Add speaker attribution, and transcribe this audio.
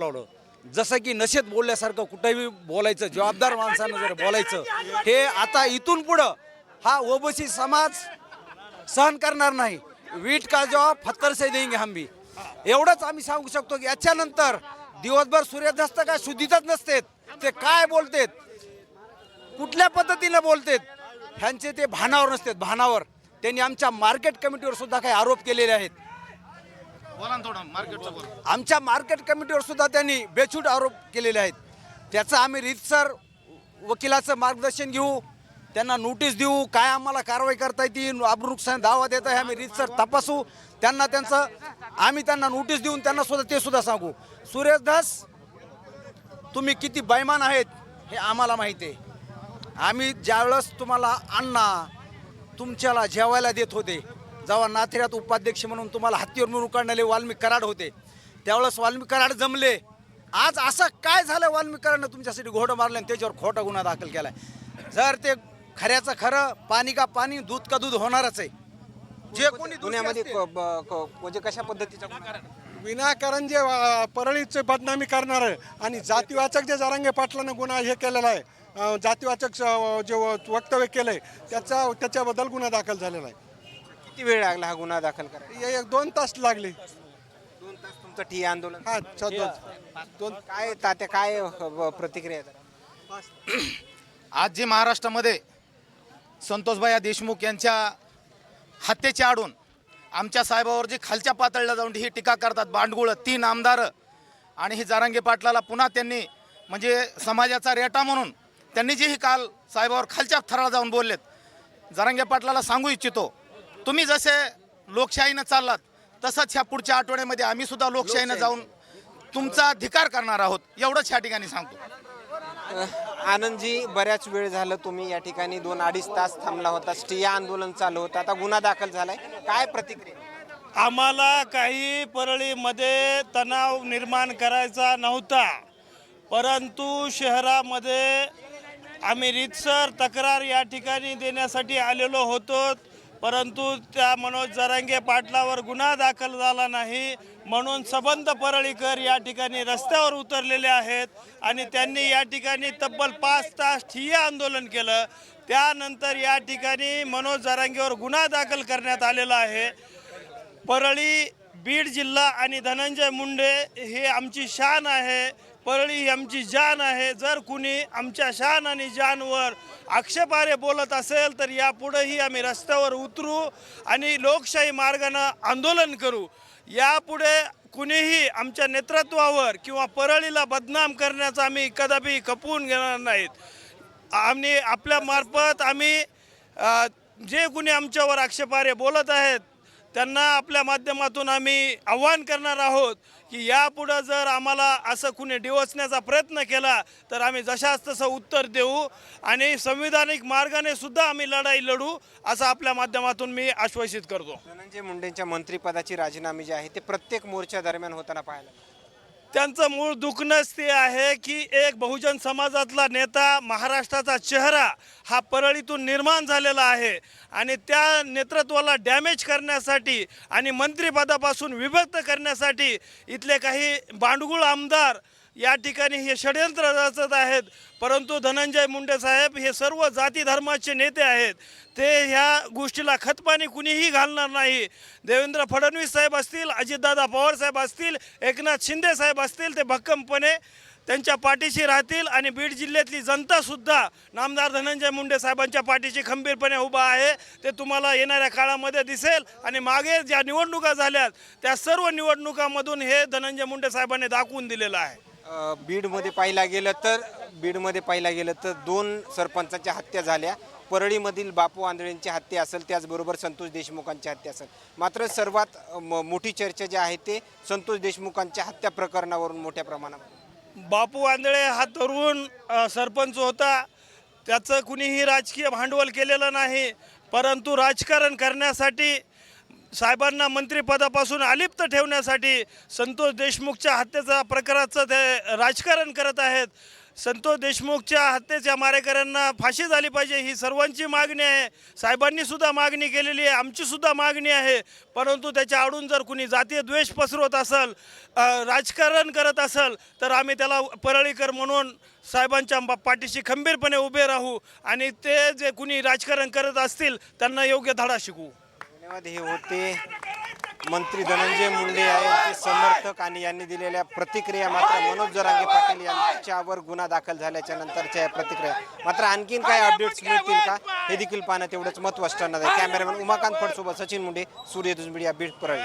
Speaker 1: लावलं जसं की नशेत बोलल्यासारखं कुठेही बोलायचं जबाबदार माणसानं जर बोलायचं हे आता इथून पुढं हा ओबीसी समाज सहन करणार नाही. वीट का जवाब फत्तर से देंगे हम भी. एवढंच आम्ही सांगू शकतो की याच्यानंतर दिवसभर सूर्यदस्त काय शुद्धीतच नसतेत ते काय बोलतेत कुठल्या पद्धतीनं बोलतेत ह्यांचे ते भानावर नसतात. भानावर त्यांनी आमच्या मार्केट कमिटीवर सुद्धा काही आरोप केलेले आहेत.
Speaker 2: बोला ना थोडं मार्केटचं बोला.
Speaker 1: आमच्या मार्केट कमिटीवर सुद्धा त्यांनी बेछूट आरोप केलेले आहेत. त्याचं आम्ही रीतसर वकिलाचं मार्गदर्शन घेऊ त्यांना नोटीस देऊ काय आम्हाला कारवाई करता येतील नुकसान दावा देत आहे आम्ही रीतसर तपासू. त्यांना त्यांचं आम्ही त्यांना नोटीस देऊन त्यांना सुद्धा ते सुद्धा सांगू. सुरेश दास तुम्ही किती बैमान आहेत हे आम्हाला माहिती आहे. आम्ही ज्यावेळेस तुम्हाला अण्णा तुमच्याला जेवायला देत होते जेव्हा नाथेऱ्यात उपाध्यक्ष म्हणून तुम्हाला हत्तीवर मिळून काढणारे वाल्मिक कराड होते त्यावेळेस वाल्मिक कराड जमले. आज असं काय झालं वाल्मिक कराडनं तुमच्यासाठी घोडं मारलं आणि त्याच्यावर खोटा गुन्हा दाखल केलाय? जर ते खऱ्याचं खरं पाणी का पाणी दूध का दूध होणारच आहे. जे कोणी दोषी
Speaker 3: गुन्ह्यामध्ये
Speaker 1: असतील,
Speaker 3: क- ब- क- म्हणजे कशा पद्धतीचा?
Speaker 4: विनाकारण जे परळीचे बदनामी करणार आहे आणि जातीवाचक जे जरांगे पाटलानं गुन्हा हे केलेला आहे जातीवाचक जे व- वक्तव्य केलंय त्याचा त्याच्याबद्दल गुन्हा दाखल झालेला आहे.
Speaker 3: किती वेळ लागला हा गुन्हा दाखल करायला?
Speaker 4: हे एक दोन तास लागले.
Speaker 3: दोन तास तुमचं ठिय्या आंदोलन?
Speaker 4: हा छ- दोन. दोन
Speaker 3: काय तात्या काय अ, प्रतिक्रिया आहे?
Speaker 2: आज जे महाराष्ट्रामध्ये संतोषबाया देशमुख यांच्या हत्येचे आडून आमच्या साहेबावर जी खालच्या पातळीला जाऊन ही टीका करतात बांडगुळ तीन आमदार आणि ही जारांगे पाटलाला पुन्हा त्यांनी म्हणजे समाजाचा रेटा म्हणून त्यांनी जे ही काल साहेबावर खालच्या थराला जाऊन बोललेत. जारांगे पाटलाला सांगू इच्छितो तुम्ही जसे लोकशाहीनं चाललात तसंच ह्या पुढच्या आठवड्यामध्ये आम्ही सुद्धा लोकशाहीनं जाऊन तुमचा धिकार करणार आहोत एवढंच ह्या ठिकाणी सांगतो.
Speaker 3: आनंदजी बऱ्याच वेळ झालं तुम्ही या ठिकाणी दोन अडीच तास थांबला होता ठिय्या आंदोलन चालू होतं आता गुन्हा दाखल झालाय. काय प्रतिक्रिया?
Speaker 5: आम्हाला काही परळीमध्ये तणाव निर्माण करायचा नव्हता परंतु शहरामध्ये आम्ही रीतसर तक्रार या ठिकाणी देण्यासाठी आलेलो होतो. परंतु त्या मनोज जरांगे पाटलावर गुन्हा दाखल झाला नाही म्हणून सबंध परळीकर या ठिकाणी रस्त्यावर उतरलेले आहेत आणि त्यांनी या ठिकाणी तब्बल पाच तास ठिय्या आंदोलन केलं. त्यानंतर या ठिकाणी मनोज जरांगेवर गुन्हा दाखल करण्यात आलेला आहे. परळी बीड जिल्हा आणि धनंजय मुंडे हे आमची शान आहे. परळी ही आमची जान आहे. जर कुणी आमच्या शान आणि जानवर आक्षेपारे बोलत असेल तर यापुढेही आम्ही रस्त्यावर उतरू आणि लोकशाही मार्गानं आंदोलन करू. यापुढे कुणीही आमच्या नेतृत्वावर किंवा परळीला बदनाम करण्याचा आम्ही कदापि खपवून घेणार नाहीत. आम्ही आपल्यामार्फत आम्ही जे कुणी आमच्यावर आक्षेपारे बोलत आहेत त्यांना आपल्या माध्यमातून आम्ही आव्हान करणार आहोत की यापुढं जर आम्हाला असं कुणी डिवचण्याचा प्रयत्न केला तर आम्ही जशास तसं उत्तर देऊ आणि संविधानिक मार्गाने सुद्धा आम्ही लढाई लढू असं आपल्या माध्यमातून मी आश्वासित करतो.
Speaker 3: धनंजय मुंडेंच्या मंत्रिपदाची राजीनामे जे आहे ते प्रत्येक मोर्चा दरम्यान होताना पाहायला
Speaker 5: त्यांचं मूळ दुखणंच ते आहे की एक बहुजन समाजातला नेता महाराष्ट्राचा चेहरा हा परळीतून निर्माण झालेला आहे. आणि त्या नेतृत्वाला डॅमेज करण्यासाठी आणि मंत्रिपदापासून विभक्त करण्यासाठी इथले काही बांडगुळ आमदार या ठिकाणी हे षडयंत्र रचत आहेत. परंतु धनंजय मुंडे साहेब हे सर्व जाती धर्माचे नेते आहेत. ते ह्या गोष्टीला खतपाणी कुणीही घालणार नाही. देवेंद्र फडणवीस साहेब असतील अजितदादा पवार साहेब असतील एकनाथ शिंदे साहेब असतील ते भक्कमपणे त्यांच्या पाठीशी राहतील आणि बीड जिल्ह्यातली जनतासुद्धा नामदार धनंजय मुंडे साहेबांच्या पाठीशी खंबीरपणे उभा आहे. ते तुम्हाला येणाऱ्या काळामध्ये दिसेल आणि मागे ज्या निवडणुका झाल्यात त्या सर्व निवडणुकामधून हे धनंजय मुंडे साहेबांनी दाखवून दिलेलं आहे.
Speaker 3: बीडमध्ये पाहिला गेलं तर बीडमध्ये पाहिला गेलं तर दोन सरपंचांच्या हत्या झाल्या. परळीमधील बापू आंधळेंची हत्या असेल त्याचबरोबर संतोष देशमुखांची हत्या असेल. मात्र सर्वात म- मोठी चर्चा जी आहे ते संतोष देशमुखांच्या हत्या प्रकरणावरून मोठ्या प्रमाणावर.
Speaker 5: बापू आंधळे हा तरुण सरपंच होता. त्याचं कुणीही राजकीय भांडवल केलेलं नाही. परंतु राजकारण करण्यासाठी साहेबांना मंत्रिपदापासून अलिप्त ठेवण्यासाठी संतोष देशमुखच्या हत्येचा प्रकाराचं ते राजकारण करत आहेत. संतोष देशमुखच्या हत्येच्या मारेकऱ्यांना फाशी झाली पाहिजे ही सर्वांची मागणी आहे. साहेबांनी सुद्धा मागणी केलेली आहे आमची सुद्धा मागणी आहे. परंतु त्याच्या आडून जर कुणी जातीय द्वेष पसरवत असेल राजकारण करत असेल तर आम्ही त्याला परळीकर म्हणून साहेबांच्या पाठीशी खंबीरपणे उभे राहू आणि ते जे कुणी राजकारण करत असतील त्यांना योग्य धडा शिकवू.
Speaker 3: धन्यवाद हे होते. मंत्री धनंजय मुंडे यांचे समर्थक आणि यांनी दिलेल्या प्रतिक्रिया मात्र मनोज जरांगे पाटील यांच्यावर गुन्हा दाखल झाल्याच्या नंतरच्या या प्रतिक्रिया. मात्र आणखीन काय अपडेट्स मिळतील का? हे देखील पाहणं तेवढंच महत्वाचं ठरणार आहे. कॅमेरामॅन उमाकांत फडसोबत सचिन मुंडे सूर्य दुजबिडिया बीड परळी.